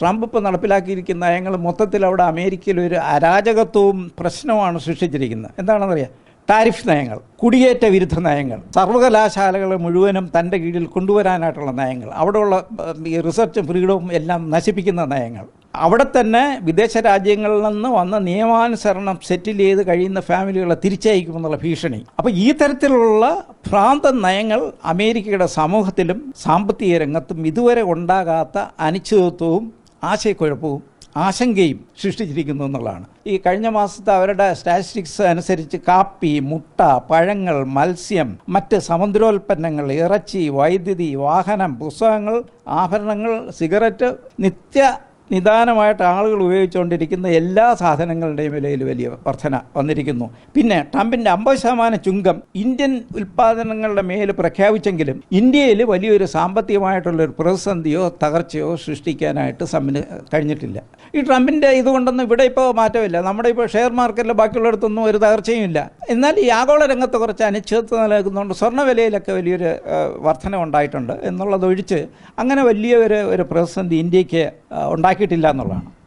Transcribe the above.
Trump ഇപ്പോൾ നടപ്പിലാക്കിയിരിക്കുന്ന നയങ്ങൾ മൊത്തത്തിൽ അവിടെ അമേരിക്കയിൽ ഒരു അരാജകത്വവും പ്രശ്നവുമാണ് സൃഷ്ടിച്ചിരിക്കുന്നത്. എന്താണെന്നറിയാം? ടാരിഫ് നയങ്ങൾ കുടിയേറ്റ വിരുദ്ധ നയങ്ങൾ സർവകലാശാലകൾ മുഴുവനും തന്റെ കീഴിൽ കൊണ്ടുവരാനായിട്ടുള്ള നയങ്ങൾ അവിടെയുള്ള ഈ റിസർച്ചും ഫ്രീഡവും എല്ലാം നശിപ്പിക്കുന്ന നയങ്ങൾ. അവിടെ തന്നെ വിദേശ രാജ്യങ്ങളിൽ നിന്ന് വന്ന നിയമാനുസരണം സെറ്റിൽ ചെയ്ത് കഴിയുന്ന ഫാമിലികളെ തിരിച്ചയക്കുമെന്നുള്ള ഭീഷണി. അപ്പോൾ ഈ തരത്തിലുള്ള ഭ്രാന്ത നയങ്ങൾ അമേരിക്കയുടെ സമൂഹത്തിലും സാമ്പത്തിക രംഗത്തും ഇതുവരെ ഉണ്ടാകാത്ത അനിശ്ചിതത്വവും ആശയക്കുഴപ്പവും ആശങ്കയും സൃഷ്ടിച്ചിരിക്കുന്നു എന്നുള്ളതാണ്. ഈ കഴിഞ്ഞ മാസത്തെ അവരുടെ സ്റ്റാറ്റിസ്റ്റിക്സ് അനുസരിച്ച് കാപ്പി മുട്ട പഴങ്ങൾ മത്സ്യം മറ്റ് സമുദ്രോൽപ്പന്നങ്ങൾ ഇറച്ചി വൈദ്യുതി വാഹനം പുസ്തകങ്ങൾ ആഭരണങ്ങൾ സിഗരറ്റ് നിത്യ നിദാനമായിട്ട് ആളുകൾ ഉപയോഗിച്ചുകൊണ്ടിരിക്കുന്ന എല്ലാ സാധനങ്ങളുടെയും വിലയിൽ വലിയ വർധന വന്നിരിക്കുന്നു. പിന്നെ ട്രംപിന്റെ അമ്പത് ശതമാനം ചുങ്കം ഇന്ത്യൻ ഉൽപ്പാദനങ്ങളുടെ മേൽ പ്രഖ്യാപിച്ചെങ്കിലും ഇന്ത്യയിൽ വലിയൊരു സാമ്പത്തികമായിട്ടുള്ളൊരു പ്രതിസന്ധിയോ തകർച്ചയോ സൃഷ്ടിക്കാനായിട്ട് സമ്മിന് കഴിഞ്ഞിട്ടില്ല. ഈ ട്രംപിന്റെ ഇതുകൊണ്ടൊന്നും ഇവിടെ ഇപ്പോൾ മാറ്റമില്ല. നമ്മുടെ ഇപ്പോൾ ഷെയർ മാർക്കറ്റിൽ ബാക്കിയുള്ളിടത്തൊന്നും ഒരു തകർച്ചയും ഇല്ല. എന്നാൽ ഈ ആഗോള രംഗത്ത് കുറച്ച് അനിശ്ചിതത്വം നിലനിൽക്കുന്നതുകൊണ്ട് സ്വർണ വലിയൊരു വർധന ഉണ്ടായിട്ടുണ്ട് എന്നുള്ളതൊഴിച്ച് അങ്ങനെ വലിയ ഒരു ഒരു പ്രതിസന്ധി ഇന്ത്യയ്ക്ക് ഏഹ്, ഉണ്ടാക്കിയിട്ടില്ല എന്നുള്ളതാണ്.